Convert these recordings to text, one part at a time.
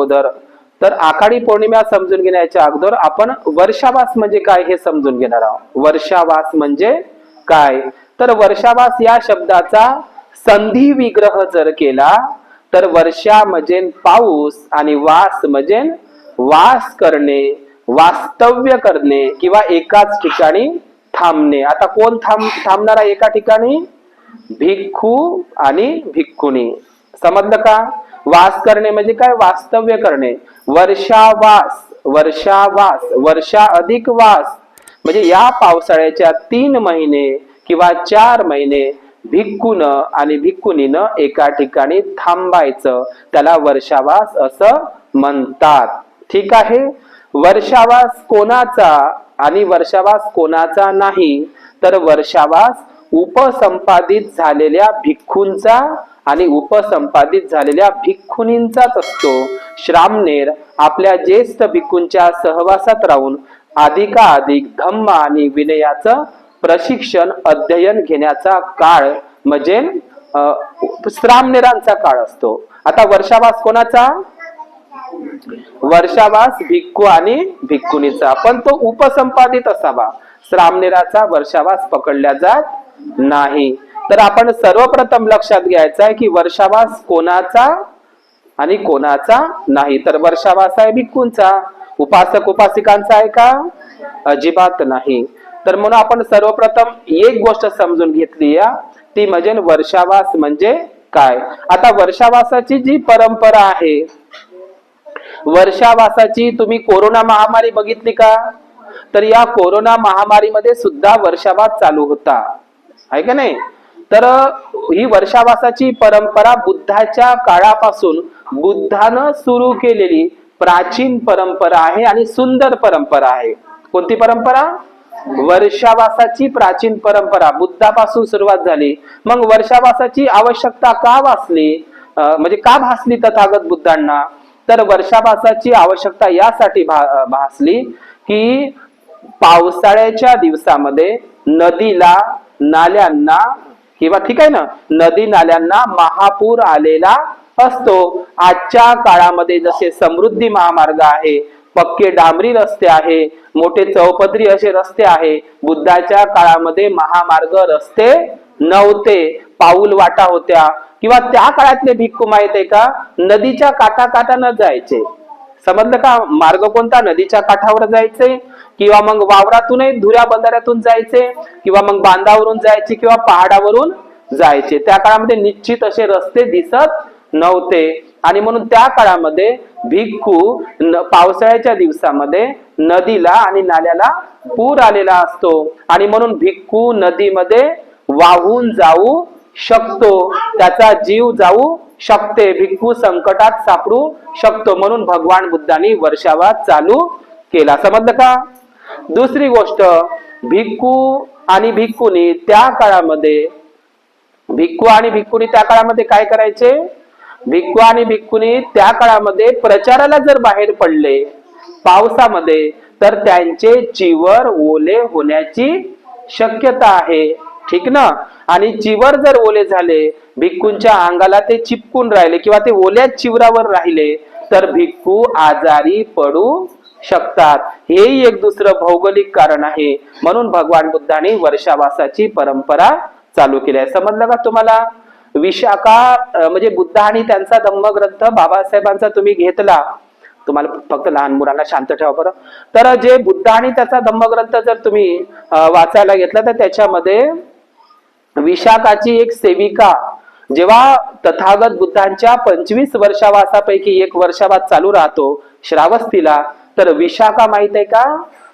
अगोदर. तर आखाडी पौर्णिमा समजून घेण्याच्या अगोदर आपण वर्षावास म्हणजे काय हे समजून घेणार आहोत. वर्षावास म्हणजे काय? तर वर्षावास या शब्दाचा संधी विग्रह जर केला तर वर्षा म्हणजे पाऊस आणि वास म्हणजे वास करणे वास्तव्य करणे किंवा एकाच ठिकाणी थांबणे. आता कोण थांब थांबणारा एका ठिकाणी? भिक्खू आणि भिक्खुनी समजलं का? वास करणे म्हणजे काय? वास्तव्य करणे. वर्षावास वर्षावास वर्षा अधिक वास. म्हणजे या पावसाळ्याच्या तीन महिने किंवा चार महिने भिक्कून आणि भिक्खुनीनं एका ठिकाणी थांबायचं. त्याला वर्षावास असं म्हणतात. ठीक आहे? वर्षावास कोणाचा आणि वर्षावास कोणाचा नाही तर वर्षावास उपसंपादित झालेल्या भिक्खूंचा आणि उपसंपादित झालेल्या भिक्खुनींचाच असतो. श्रामनेर आपल्या ज्येष्ठ भिक्खूंच्या सहवासात राहून अधिकाधिक धम्म आणि विनयाचं प्रशिक्षण अध्ययन घेण्याचा काळ म्हणजे श्रामनेरांचा काळ असतो. आता वर्षावास कोणाचा? वर्षावास भिक्खू आणि भिक्खुनीचा. पण तो उपसंपादित असावा. श्रामनेराचा वर्षावास पकडल्या जात नाही. तर आपण सर्वप्रथम लक्षात घ्यायचं आहे की वर्षावास कोणाचा आणि कोणाचा नाही. तर वर्षावास आहे भिक्खूंचा उपासक उपासिकांचा आहे का? अजिबात नाही. तर म्हणून आपण सर्वप्रथम एक गोष्ट समजून घेतली या. ती म्हणजे वर्षावास म्हणजे काय? आता वर्षावासाची जी परंपरा आहे वर्षावासाची तुम्ही कोरोना महामारी बघितली का? तर या कोरोना महामारीमध्ये सुद्धा वर्षावास चालू होता. आहे का नाही? तर ही वर्षावासाची परंपरा बुद्धाच्या काळापासून बुद्धानं सुरू केलेली प्राचीन परंपरा आहे आणि सुंदर परंपरा आहे. कोणती परंपरा? वर्षावासाची प्राचीन परंपरा. बुद्धापासून सुरुवात झाली. मग वर्षावासाची आवश्यकता का वाचली म्हणजे का भासली तथागत बुद्धांना? तर वर्षावासाची आवश्यकता यासाठी भा- भासली की पावसाळ्याच्या दिवसामध्ये नदीला नाल्यांना किंवा ठीक आहे ना? नदी नाल्यांना महापूर आलेला असतो. आजच्या काळामध्ये जसे समृद्धी महामार्ग आहे पक्के डांबरी रस्ते आहे मोठे चौपदरी असे रस्ते आहे बुद्धाच्या काळामध्ये महामार्ग रस्ते नव्हते. पाऊल वाटा होत्या. किंवा त्या काळातले भिक्खू माहीत आहे का? नदीच्या काठा काठानं जायचे. समजलं का? मार्ग कोणता? नदीच्या काठावर जायचे. किंवा मग वावरातूनही धुऱ्या बंधाऱ्यातून जायचे किंवा मग बांधावरून जायचे किंवा पहाडावरून जायचे. त्या काळामध्ये निश्चित असे रस्ते दिसत नव्हते. आणि म्हणून त्या काळामध्ये भिक्खू न- पावसाळ्याच्या दिवसामध्ये नदीला आणि नाल्याला पूर आलेला असतो. आणि म्हणून भिक्खू नदीमध्ये वाहून जाऊ शकतो. त्याचा जीव जाऊ शकते. भिक्खू संकटात सापडू शकतो. म्हणून भगवान बुद्धांनी वर्षावास चालू केला. समजलं का? दुसरी गोष्ट भिक्खू आणि भिक्खुनी त्या काळामध्ये भिक्खू आणि भिक्खुनी त्या काळामध्ये काय करायचे? भिक्खू आणि भिक्खुनी त्या काळामध्ये प्रचाराला जर बाहेर पडले पावसामध्ये तर त्यांचे चिवर ओले होण्याची शक्यता आहे. ठीक ना? आणि चिवर जर ओले झाले भिक्खूंच्या अंगाला ते चिपकून राहिले किंवा ते ओल्या चिवरावर राहिले तर भिक्खू आजारी पडू शकतात. हेही एक दुसरं भौगोलिक कारण आहे. म्हणून भगवान बुद्धाने वर्षावासाची परंपरा चालू केली आहे. समजलं का तुम्हाला? विशाखा म्हणजे बुद्ध आणि त्यांचा धम्मग्रंथ बाबासाहेबांचा तुम्ही घेतला. तुम्हाला फक्त लहान मुलांना शांत ठेवा बरं. तर जे बुद्ध आणि त्याचा धम्मग्रंथ जर तुम्ही वाचायला घेतला तर त्याच्यामध्ये विशाखाची एक सेविका जेव्हा तथागत बुद्धांच्या पंचवीस वर्षावासापैकी एक वर्षावास चालू राहतो श्रावस्तीला तर विशाखा माहीत आहे का?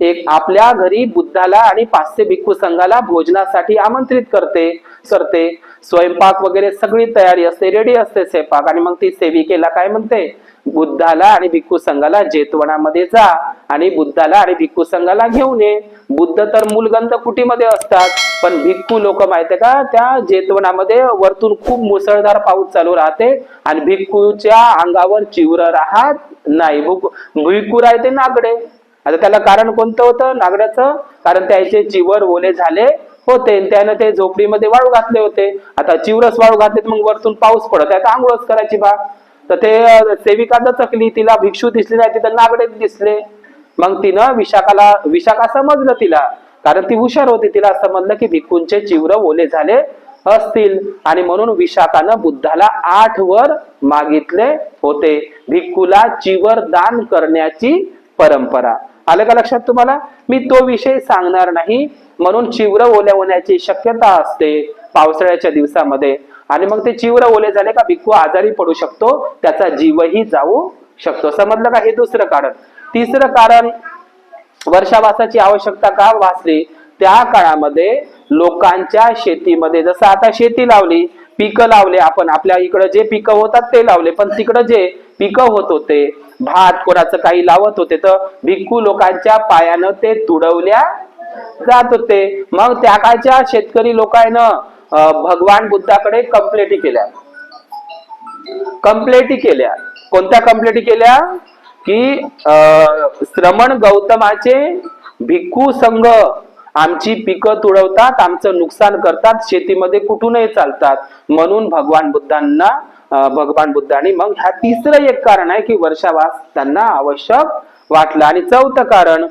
एक आपल्या घरी बुद्धाला आणि पाचशे भिक्खू संघाला भोजनासाठी आमंत्रित करते करते. स्वयंपाक वगैरे सगळी तयारी असते रेडी असते स्वयंपाक. आणि मग ती सेविकेला काय म्हणते? बुद्धाला आणि भिक्खू संघाला जेतवणामध्ये जा आणि बुद्धाला आणि भिक्खू संघाला घेऊन ये. बुद्ध तर मूलगंध कुटीमध्ये असतात? पण भिक्खू लोक माहितीये का त्या जेतवणामध्ये वरतून खूप मुसळधार पाऊस चालू राहते आणि भिक्खूच्या अंगावर चिवर राहत नाही. भिक्खू राहते नागडे. आता त्याला कारण कोणतं होतं? नागड्याचं? कारण त्याचे चिवर ओले झाले होते. आणि त्यानं ते झोपडीमध्ये वाळू घातले होते. आता चिवरस वाळू घातले मग वरतून पाऊस पडत आहे. आता आंघोळच करायची बा. तर ते सेविका चकली तिला भिक्षू दिसली नाही तिथं नागडे दिसले. मग तिनं विशाखाला विशाखा समजलं तिला. कारण ती हुशार होती. तिला समजलं की भिक्खूंचे चिवर ओले झाले असतील. आणि म्हणून विशाखानं बुद्धाला आठ वर मागितले होते. भिक्खूला चिवर दान करण्याची परंपरा. आलं का लक्षात तुम्हाला? मी तो विषय सांगणार नाही. म्हणून चिवर ओल्या होण्याची शक्यता असते पावसाळ्याच्या दिवसामध्ये. आणि मग ते चिवर ओले झाले का भिक्खू आजारी पडू शकतो? त्याचा जीवही जाऊ शकतो. समजलं का? हे दुसरं कारण. तिसरं कारण वर्षावासाची आवश्यकता का भासली? त्या काळामध्ये लोकांच्या शेतीमध्ये जसं आता शेती लावली पिकं लावले आपण आपल्या इकडं जे पिकं होतात ते लावले पण तिकडं जे पिकं होत होते भात कोणाचं काही लावत होते तर भिक्खू लोकांच्या पायानं ते तुडवल्या जात होते. मग त्या काळच्या शेतकरी लोकांनं भगवान बुद्धाकडे कंप्लेटी केल्या. कंप्लेटी केल्या. कोणत्या कंप्लेटी केल्या? की अं, श्रमण गौतमाचे भिक्खू संघ आमची पिकं तुडवतात आमचं नुकसान करतात शेतीमध्ये कुठूनही चालतात. म्हणून भगवान बुद्धांना भगवान बुद्धांनी मग ह्या तिसरं एक कारण आहे की वर्षावास त्यांना आवश्यक वाटलं. आणि चौथं कारण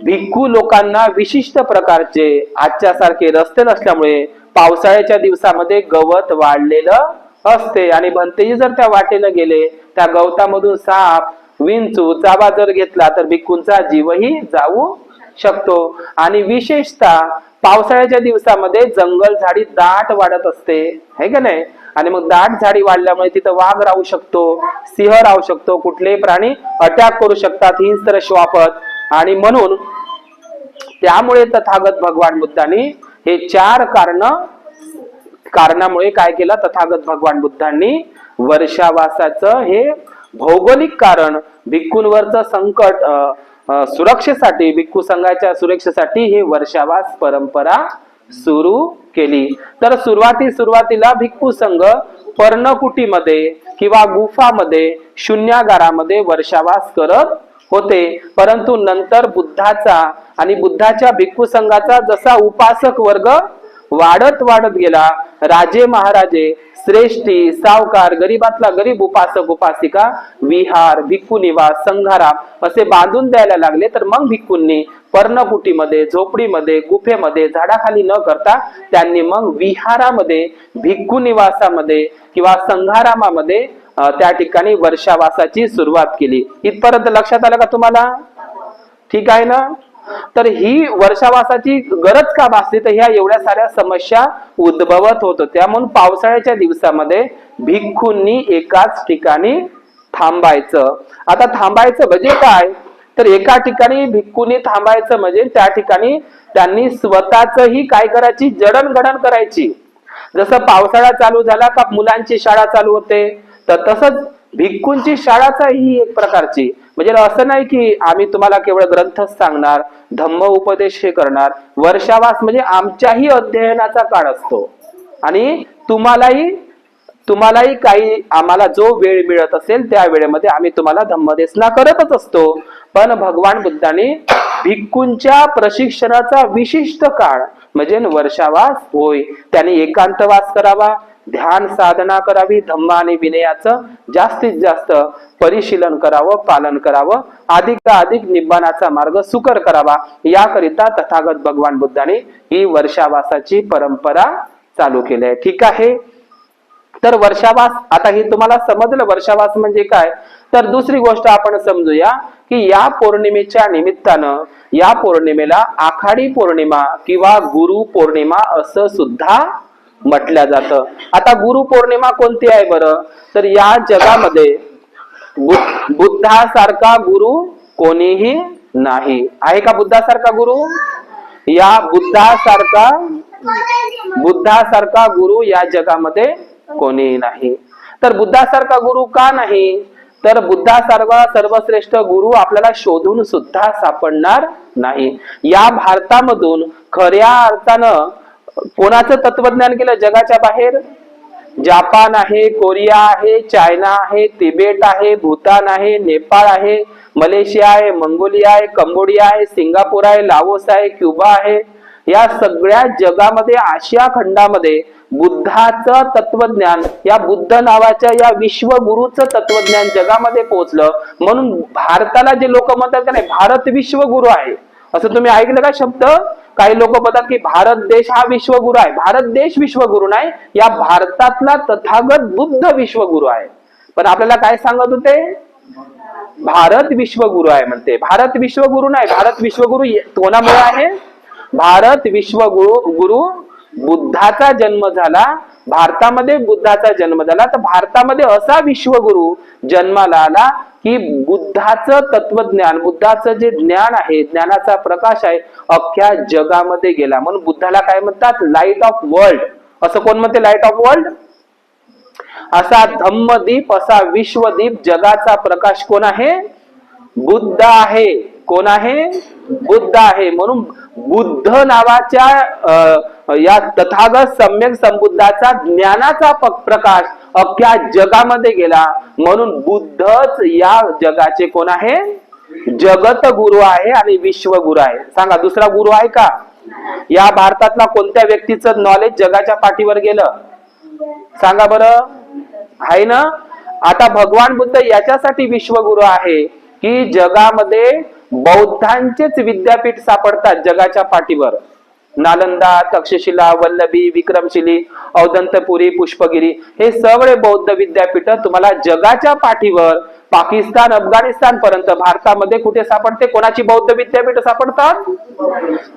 भिक्खू लोकांना विशिष्ट प्रकारचे आजच्या सारखे रस्ते नसल्यामुळे पावसाळ्याच्या दिवसामध्ये गवत वाढलेलं असते. आणि भंतेजी जर त्या वाटेनं गेले त्या गवतामधून साप विंचू चाबा जर घेतला तर भिक्खूंचा जीवही जाऊ शकतो. आणि विशेषतः पावसाळ्याच्या दिवसामध्ये जंगल झाडी दाट वाढत असते है का नाही? आणि मग दाट झाडी वाढल्यामुळे तिथं वाघ राहू शकतो सिंह राहू शकतो कुठलेही प्राणी अटॅक करू शकतात हिंस्त्र श्वापत आणि म्हणून त्यामुळे तथागत भगवान बुद्धांनी हे चार कारण कारणामुळे काय केलं? तथागत भगवान बुद्धांनी वर्षावासाचं हे भौगोलिक कारण भिक्खूंवरचं संकट सुरक्षेसाठी भिक्खू संघाच्या सुरक्षेसाठी ही वर्षावास परंपरा सुरू केली. तर सुरुवाती सुरुवातीला भिक्खू संघ पर्णकुटीमध्ये किंवा गुफामध्ये शून्यागारामध्ये वर्षावास करत होते. परंतु नंतर बुद्धाचा आणि बुद्धाच्या भिक्खू संघाचा जसा उपासक वर्ग वाढत वाढत गेला. राजे महाराजे श्रेष्ठी सावकार गरीबातला गरीब उपासक उपासिका विहार भिक्खू निवास संघाराम असे बांधून द्यायला लागले. तर मग भिक्खूंनी पर्णकुटीमध्ये झोपडीमध्ये गुफेमध्ये झाडाखाली न करता त्यांनी मग विहारामध्ये भिक्खू निवासामध्ये किंवा संघारामामध्ये त्या ठिकाणी वर्षावासाची सुरुवात केली. इथपर्यंत लक्षात आलं का तुम्हाला? ठीक आहे ना? तर ही वर्षावासाची गरज का भासली? तर ह्या एवढ्या साऱ्या समस्या उद्भवत होत होत्या. म्हणून पावसाळ्याच्या दिवसामध्ये भिक्खूंनी एकाच ठिकाणी थांबायचं. आता थांबायचं म्हणजे काय? तर एका ठिकाणी भिक्खूंनी थांबायचं म्हणजे त्या ठिकाणी त्यांनी स्वतःचही काय करायची? जडणघडण करायची. जसं पावसाळा चालू झाला का मुलांची शाळा चालू होते तर तसंच भिक्खूंची शाळाचा ही एक प्रकारची. म्हणजे असं नाही की आम्ही तुम्हाला केवळ ग्रंथच सांगणार धम्म उपदेश हे करणार. वर्षावास म्हणजे आमच्याही अध्ययनाचा काळ असतो. आणि तुम्हालाही तुम्हालाही काही आम्हाला जो वेळ मिळत असेल त्या वेळेमध्ये आम्ही तुम्हाला धम्मदेसना करतच असतो. पण भगवान बुद्धाने भिक्खूंच्या प्रशिक्षणाचा विशिष्ट काळ म्हणजे वर्षावास होय त्याने एकांतवास करावा ध्यान साधना करावी धम्म आणि विनयाचं जास्तीत जास्त परिशीलन करावं पालन करावं. अधिक अधिक निब्बाणाचा मार्ग सुकर करावा. याकरिता तथागत भगवान बुद्धाने ही वर्षावासाची परंपरा चालू केली आहे. ठीक आहे? तर वर्षावास आता हे तुम्हाला समजलं वर्षावास म्हणजे काय? तर दुसरी गोष्ट आपण समजूया की या पौर्णिमेच्या निमित्तानं या पौर्णिमेला आखाडी पौर्णिमा किंवा गुरु पौर्णिमा असं सुद्धा म्हटलं जातं. आता गुरु पौर्णिमा कोणती आहे बरं? तर या जगामध्ये बुद्धासारखा गुरु कोणीही नाही. आहे का बुद्धासारखा गुरु? या बुद्धासारखा बुद्धासारखा गुरु या जगामध्ये कोणीही नाही. तर बुद्धासारखा गुरु का नाही? तर बुद्धासारखा सर्वश्रेष्ठ गुरु आपल्याला शोधून सुद्धा सापडणार नाही. या भारतामधून खऱ्या अर्थानं कोणाचं तत्वज्ञान केलं? जगाच्या बाहेर? जापान आहे कोरिया आहे चायना आहे तिबेट आहे भूतान आहे नेपाळ आहे मलेशिया आहे मंगोलिया आहे कंबोडिया आहे सिंगापूर आहे लाओस आहे क्युबा आहे. या सगळ्या जगामध्ये आशिया खंडामध्ये बुद्धाचं तत्वज्ञान या बुद्ध नावाच्या या विश्वगुरूचं तत्वज्ञान जगामध्ये पोहोचलं. म्हणून भारताला जे लोक म्हणतात का नाही भारत विश्वगुरु आहे. असं तुम्ही ऐकलं का शब्द? काही लोक म्हणतात की भारत देश हा विश्वगुरु आहे. भारत देश विश्वगुरु नाही. या भारतातला तथागत बुद्ध विश्वगुरु आहे. पण आपल्याला काय सांगत होते? भारत विश्वगुरु आहे म्हणते. भारत विश्वगुरु नाही. भारत विश्वगुरु कोणामुळे आहे? भारत विश्वगुरु गुरु बुद्धाचा जन्म झाला. भारतामध्ये बुद्धाचा जन्म झाला. तर भारतामध्ये असा विश्वगुरु जन्माला आला की बुद्धाचं तत्वज्ञान बुद्धाचं जे ज्ञान आहे ज्ञानाचा प्रकाश आहे अख्ख्या जगामध्ये गेला. म्हणून बुद्धाला काय म्हणतात? लाइट ऑफ वर्ल्ड असं कोण म्हणते? लाइट ऑफ वर्ल्ड असा धम्मदीप असा विश्वदीप जगाचा प्रकाश कोण आहे? बुद्ध आहे. कोण आहे? बुद्ध आहे. म्हणून बुद्ध नावाच्या अं, या तथागत सम्यक संबुद्धाचा ज्ञानाचा प्रकाश अख्ख्या जगामध्ये गेला. म्हणून बुद्धच या जगाचे कोण आहे? जगत गुरु आहे आणि विश्वगुरु आहे. सांगा दुसरा गुरु आहे का? या भारतातला कोणत्या व्यक्तीचं नॉलेज जगाच्या पाठीवर गेलं? सांगा बरं. आहे ना? आता भगवान बुद्ध याच्यासाठी विश्वगुरु आहे की जगामध्ये बौद्धांचेच विद्यापीठ सापडतात जगाच्या पाठीवर. नालंदा तक्षशिला वल्लभी विक्रमशिली औदंतपुरी पुष्पगिरी हे सगळे बौद्ध विद्यापीठ तुम्हाला जगाच्या पाठीवर पाकिस्तान अफगाणिस्तान पर्यंत भारतामध्ये कुठे सापडते? कोणाची बौद्ध विद्यापीठ सापडतात?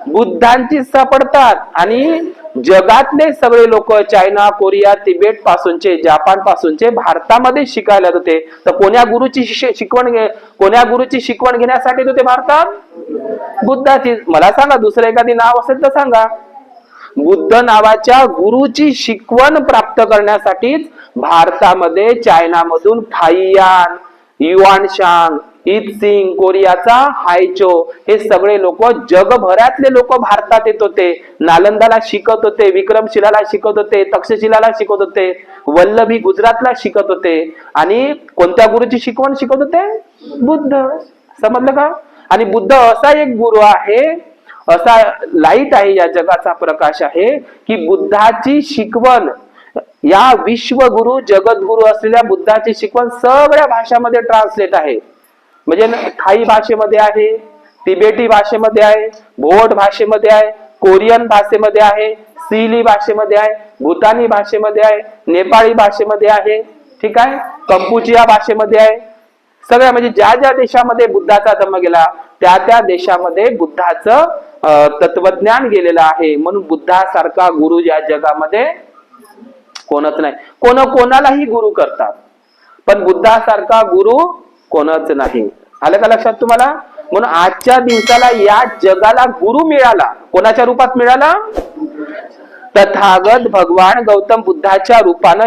बुद्धांची सापडतात. आणि जगातले सगळे लोक चायना कोरिया तिबेट पासूनचे जपान पासूनचे भारतामध्ये शिकायला होते. तर कोण्या गुरुची शिकवण घे कोण्या गुरुची शिकवण घेण्यासाठी होते भारतात? बुद्धाची मला सांगा दुसरं एखादी नाव असेल तर सांगा. बुद्ध नावाच्या गुरुची शिकवण प्राप्त करण्यासाठीच भारतामध्ये चायनामधून थाईयान युआनशांग सिंग कोरियाचा हायचो हे सगळे लोक जगभरातले लोक भारतात येत होते. नालंदाला शिकत होते विक्रमशिलाला शिकत होते तक्षशिलाला शिकत होते वल्लभी गुजरातला शिकत होते. आणि कोणत्या गुरुची शिकवण शिकत होते? बुद्ध. समजलं का? आणि बुद्ध असा एक गुरु आहे असा लाइट आहे या जगाचा प्रकाश आहे की बुद्धाची शिकवण या विश्वगुरु जगद्गुरु असलेल्या बुद्धाची शिकवण सगळ्या भाषामध्ये ट्रान्सलेट आहे. म्हणजे थाई भाषेमध्ये आहे तिबेटी भाषेमध्ये आहे भोट भाषेमध्ये आहे कोरियन भाषेमध्ये आहे सिली भाषेमध्ये आहे भूतानी भाषेमध्ये आहे नेपाळी भाषेमध्ये आहे ठीक आहे? कंपुचिया भाषेमध्ये आहे. सगळ्या म्हणजे ज्या ज्या देशामध्ये बुद्धाचा धम्म गेला त्या त्या देशामध्ये बुद्धाचं तत्वज्ञान गेलेलं आहे. म्हणून बुद्धासारखा गुरु या जगामध्ये कोणच नाही. कोण कोणालाही गुरु करतात पण बुद्धासारखा गुरु कोणच नाही. आलं का लक्षात तुम्हाला? म्हणून आजच्या दिवसाला या जगाला गुरु मिळाला. कोणाच्या रूपात मिळाला? तथागत भगवान गौतम बुद्धाच्या रूपानं